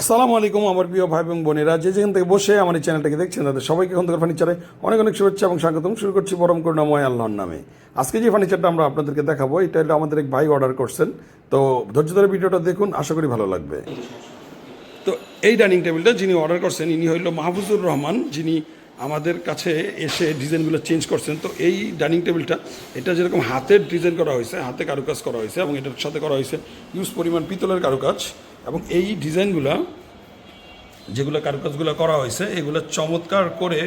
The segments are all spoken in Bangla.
আসসালামু আলাইকুম, আমার প্রিয় ভাই এবং বোনেরা। যে যেখান থেকে বসে আমার এই চ্যানেলটাকে দেখছেন, তাদের সবাইকে খন্দকার ফার্নিচারে অনেক অনেক শুভেচ্ছা এবং স্বাগতম। শুরু করছি পরম করুণাময় আল্লাহর নামে। আজকে যে ফার্নিচারটা আমরা আপনাদেরকে দেখাবো, এটা হলো আমাদের এক ভাই অর্ডার করছেন। তো ধৈর্য ধরে ভিডিওটা দেখুন, আশা করি ভালো লাগবে। তো এই ডাইনিং টেবিলটা যিনি অর্ডার করছেন, ইনি হইল মাহফুজুর রহমান। যিনি আমাদের কাছে এসে ডিজাইনগুলো চেঞ্জ করছেন। তো এই ডাইনিং টেবিলটা এটা যেরকম হাতের ডিজাইন করা হয়েছে, হাতে কারুকাজ করা হয়েছে এবং এটার সাথে করা হয়েছে। ইউজ পরিমাণ পিতলের কারুকাজ। এবং এই ডিজাইনগুলো যেগুলো কারুকাজগুলো করা হয়েছে, এগুলো চমৎকার করে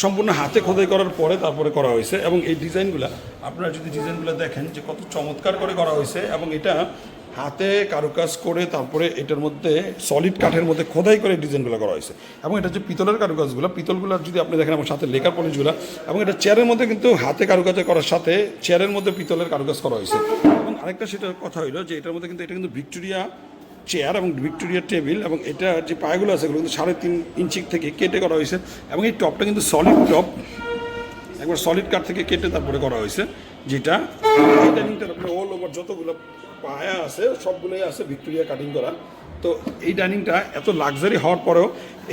সম্পূর্ণ হাতে খোদাই করার পরে তারপরে করা হয়েছে এবং এই ডিজাইনগুলো, আপনারা যদি ডিজাইনগুলো দেখেন যে কত চমৎকার করে করা হয়েছে এবং এটা হাতে কারুকাজ করে তারপরে এটার মধ্যে সলিড কাঠের মধ্যে খোদাই করে ডিজাইনগুলো করা হয়েছে। এবং এটা যে পিতলের কারুকাজগুলো, পিতলগুলো যদি আপনি দেখেন আমার সাথে লেখার পলিশগুলো এবং এটা চেয়ারের মধ্যে কিন্তু হাতে কারুকাজ করার সাথে চেয়ারের মধ্যে পিতলের কারুকাজ করা হয়েছে। এবং আরেকটা সেটা কথা হইল যে এটার মধ্যে কিন্তু, এটা কিন্তু ভিক্টোরিয়া চেয়ার এবং ভিক্টোরিয়া টেবিল এবং এটা যে পায়গুলো আছে এগুলো কিন্তু সাড়ে তিন ইঞ্চি থেকে কেটে করা হয়েছে এবং এই টপটা কিন্তু সলিড টপ একবার সলিড কাঠ থেকে কেটে তারপরে করা হয়েছে, যেটা ওল অল ওভার যতগুলো পায়া আছে, সবগুলোই আছে ভিক্টোরিয়া কাটিং করা। তো এই ডাইনিংটা এত লাক্সারি হওয়ার পরেও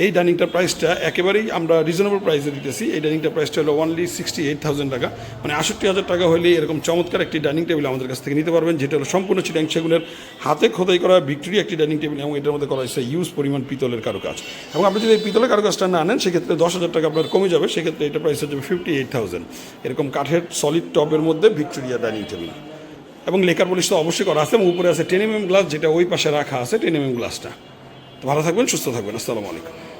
এই ডাইনিংটার প্রাইসটা একেবারেই আমরা রিজনেবল প্রাইসে দিতেছি। এই ডাইনিংটার প্রাইসটা হলো ওনলি সিক্সটি এইট থাউজেন্ড টাকা। মানে আষট্টি হাজার টাকা হলে এরকম চমৎকার একটি ডাইনিং টেবিল আমাদের কাছ থেকে নিতে পারবেন, যেটা হলো সম্পূর্ণ চিটাং সেগুলোর হাতে খোদাই করা ভিক্টোরিয়া একটি ডাইনিং টেবিল এবং এটার মধ্যে করা হয়েছে ইউজ পরিমাণ পিতলের কারুকাজ। এবং আপনি যদি এই পিতলের কারুকাজটা না নেন, সেক্ষেত্রে দশ হাজার টাকা আপনার কমে যাবে, সেক্ষেত্রে এটা প্রাইস হচ্ছে ফিফটি এইট থাউজেন্ড এরকম কাঠের সলিড টপের মধ্যে ভিক্টোরিয়া ডাইনিং টেবিল। এবং লেখার পলিশ তো অবশ্যই করা আছে, এবং উপরে আছে টেন এম গ্লাস, যেটা ওই পাশে রাখা আছে টেন এম গ্লাসটা। তো ভালো থাকবেন, সুস্থ থাকবেন। আসসালামু আলাইকুম।